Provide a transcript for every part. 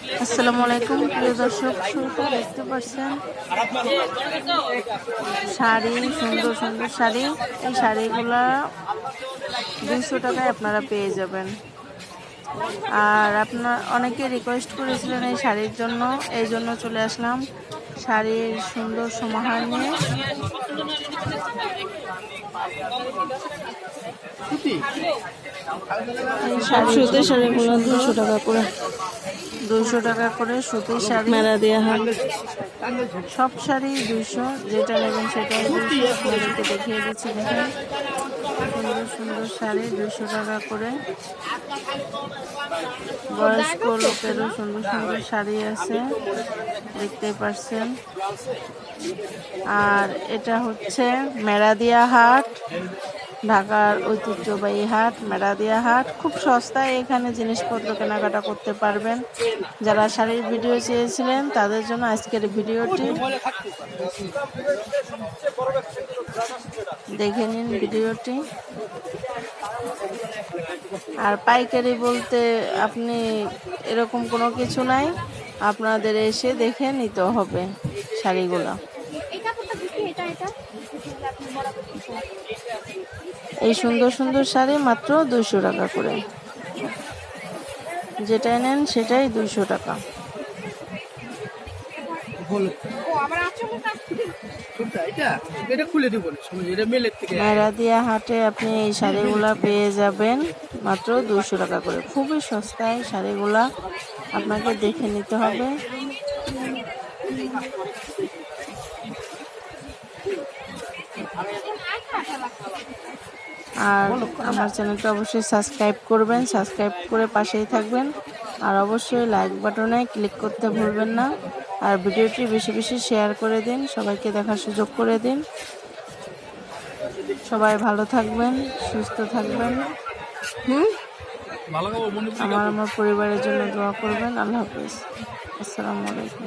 আসসালামু আলাইকুম, প্রিয় দর্শক, শুরুতে দেখতে পাচ্ছেন শাড়ি, সুন্দর সুন্দর শাড়ি, এই শাড়িগুলা দুইশো টাকায় আপনারা পেয়ে যাবেন। আর আপনার, অনেকে রিকোয়েস্ট করেছিলেন এই শাড়ির জন্য, এই জন্য চলে আসলাম। শাড়ির সুন্দর সমাহার নিয়ে। এই শাড়ি সুতির শাড়িগুলো দুশো টাকা করে। দুশো টাকা করে সুতির শাড়ি। মেলা দেওয়া হয়। সব শাড়ি দুশো যেটা নেবেন সেটাই দুশো আপনাদেরকে দেখিয়ে দিচ্ছি দেখেন। সুন্দর সুন্দর শাড়ি দুশো টাকা করে। বয়স্ক লোকেরও সুন্দর সুন্দর শাড়ি আছে দেখতে পাচ্ছেন। আর এটা হচ্ছে মেরাদিয়া হাট। ঢাকার ঐতিহ্যবাহী হাট, মেরাদিয়া হাট, খুব সস্তায় এখানে জিনিসপত্র কেনাকাটা করতে পারবেন। যারা শাড়ির ভিডিও চেয়েছিলেন, তাদের জন্য আজকের ভিডিওটি দেখে নিন ভিডিওটি। আর পাইকারি বলতে আপনি এরকম কোনো কিছু নাই, আপনাদের এসে দেখে নিতে হবে শাড়িগুলো। এই সুন্দর সুন্দর শাড়ি মাত্র দুইশো টাকা করে। যেটাই নেন সেটাই দুইশো টাকা। মেরাদিয়া হাটে আপনি এই শাড়িগুলা পেয়ে যাবেন মাত্র দুশো টাকা করে। খুবই সস্তায় শাড়িগুলা আপনাকে দেখে নিতে হবে। আর আমার চ্যানেলটা অবশ্যই সাবস্ক্রাইব করবেন সাবস্ক্রাইব করে পাশেই থাকবেন। আর অবশ্যই লাইক বাটনে ক্লিক করতে ভুলবেন না। আর ভিডিওটি বেশি বেশি শেয়ার করে দিন সবাইকে দেখার সুযোগ করে দিন। সবাই ভালো থাকবেন সুস্থ থাকবেন। হুম? আমার আমার পরিবারের জন্য দোয়া করবেন। আল্লাহ হাফিজ। আসসালামু আলাইকুম।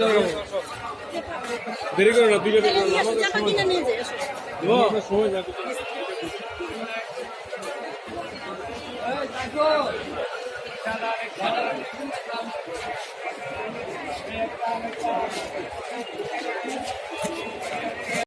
দাও দেরি করো না আমাদের সময়